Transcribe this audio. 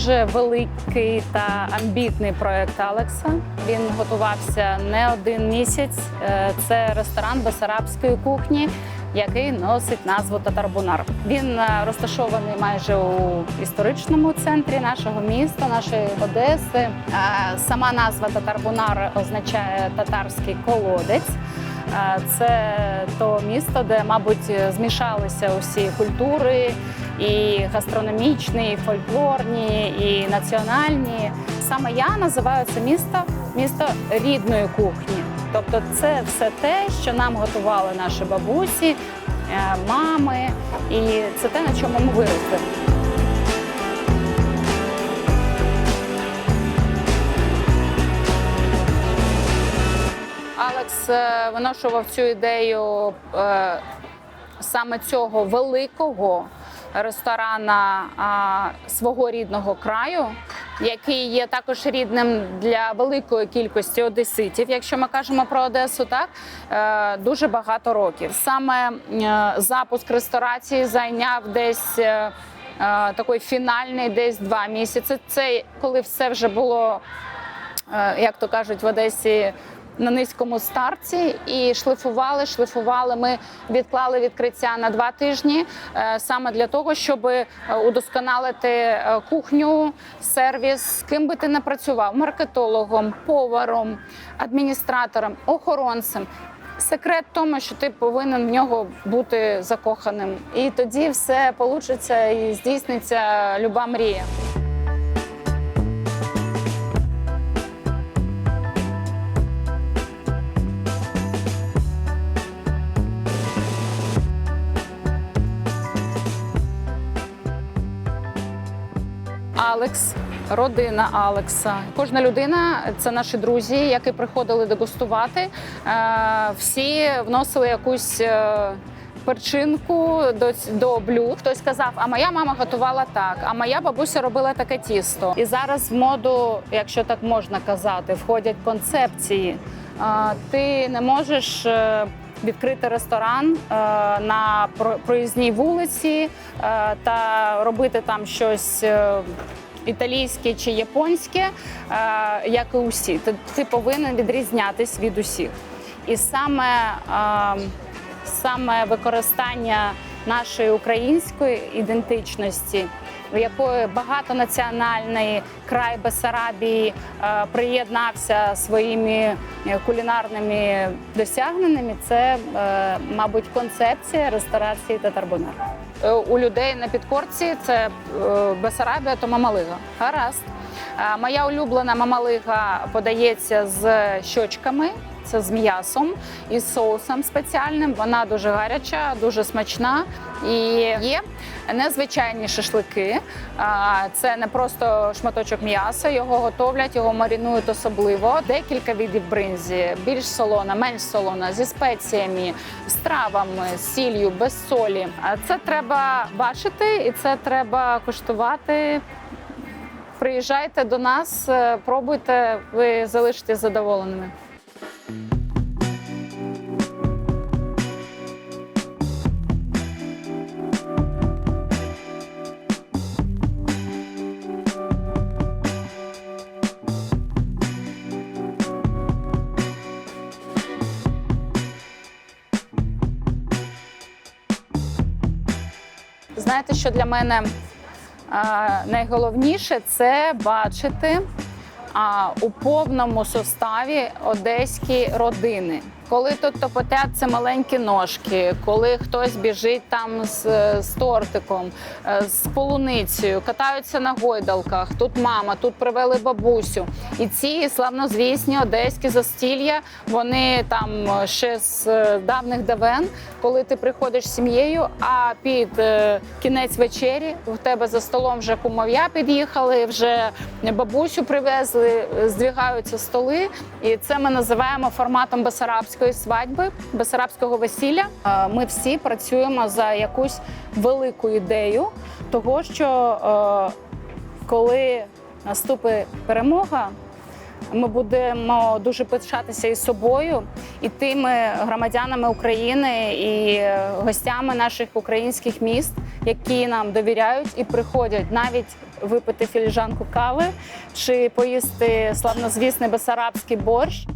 дуже великий та амбітний проект Алекса. Він готувався не один місяць. Е, Це ресторан басарабської кухні, який носить назву Татарбунар. Він е, розташований майже у історичному центрі нашого міста, нашої Одеси. Е, Сама назва Татарбунар означає татарський колодець. Це то місто, де, мабуть, змішалися усі культури, і гастрономічні, і фольклорні, і національні. Саме я називаю це місто місто рідної кухні. Тобто, це все те, що нам готували наші бабусі, е, мами, і це те, на чому ми виросли. Алекс е, виношував цю ідею е, саме цього великого ресторана свого рідного краю, який є також рідним для великої кількості одеситів. Якщо ми кажемо про Одесу, так е, дуже багато років. Саме е, запуск ресторації зайняв десь. е, Такий фінальний десь два місяці. Це коли все вже було як то кажуть в Одесі. На низькому старті і шлифували, шлифували. Ми відклали відкриття на два тижні е, саме для того, щоб е, удосконалити е, кухню, сервіс, з ким би ти не працював маркетологом, поваром, адміністратором, охоронцем. Секрет в тому, що ти повинен в нього бути закоханим, і тоді все вийде і здійсниться люба мрія. Алекс, родина Алекса. Кожна людина це наші друзі, які приходили дегустувати. Е, Всі вносили якусь. е, Перчинку до, до блюд. Хтось сказав, а моя мама готувала так, а моя бабуся робила таке тісто. І зараз в моду, якщо так можна казати, входять концепції. Ти не можеш е, відкрити ресторан е, на про- проїзній вулиці е, та робити там щось. е, Італійське чи японське, як і усі, ти, повинен відрізнятись від усіх. І саме, саме використання нашої української ідентичності, в якої багатонаціональний край Бесарабії е, приєднався своїми е, кулінарними досягненнями, це, е, мабуть, концепція ресторації татарбунар. Е, У людей на підкорці це Бесарабія, то мамалига. Гаразд. Моя улюблена мамалига подається з щочками. Це з м'ясом і соусом спеціальним. Вона дуже гаряча, дуже смачна. І є незвичайні шашлики. Це не просто шматочок м'яса. Його готовлять, його маринують особливо. Декілька видів бринзі, більш солона, менш солона, зі спеціями, з травами, з сіллю, без солі. Це треба бачити, і це треба куштувати. Приїжджайте до нас, е, пробуйте, ви залишитесь задоволеними. Знаєте, що для мене найголовніше це бачити у повному составі одеські родини. Коли тут топотяться маленькі ножки, коли хтось біжить там з, з тортиком, е, з полуницею, катаються на гойдалках, тут мама, тут привели бабусю. І ці славнозвісні одеські застілля, вони там ще з е, давних давен, коли ти приходиш з сім'єю, а під е, кінець вечері в тебе за столом вже кумов'я під'їхали, вже бабусю привезли, здвигаються столи. І це ми називаємо форматом бесарабської свадьби, бесарабського весілля. Е, Ми всі працюємо за якусь велику ідею того, що е, коли наступить перемога, Ми будемо дуже пишатися і собою, і тими громадянами України, і гостями наших українських міст, які нам довіряють і приходять навіть випити філіжанку кави чи поїсти славнозвісний бесарабський борщ.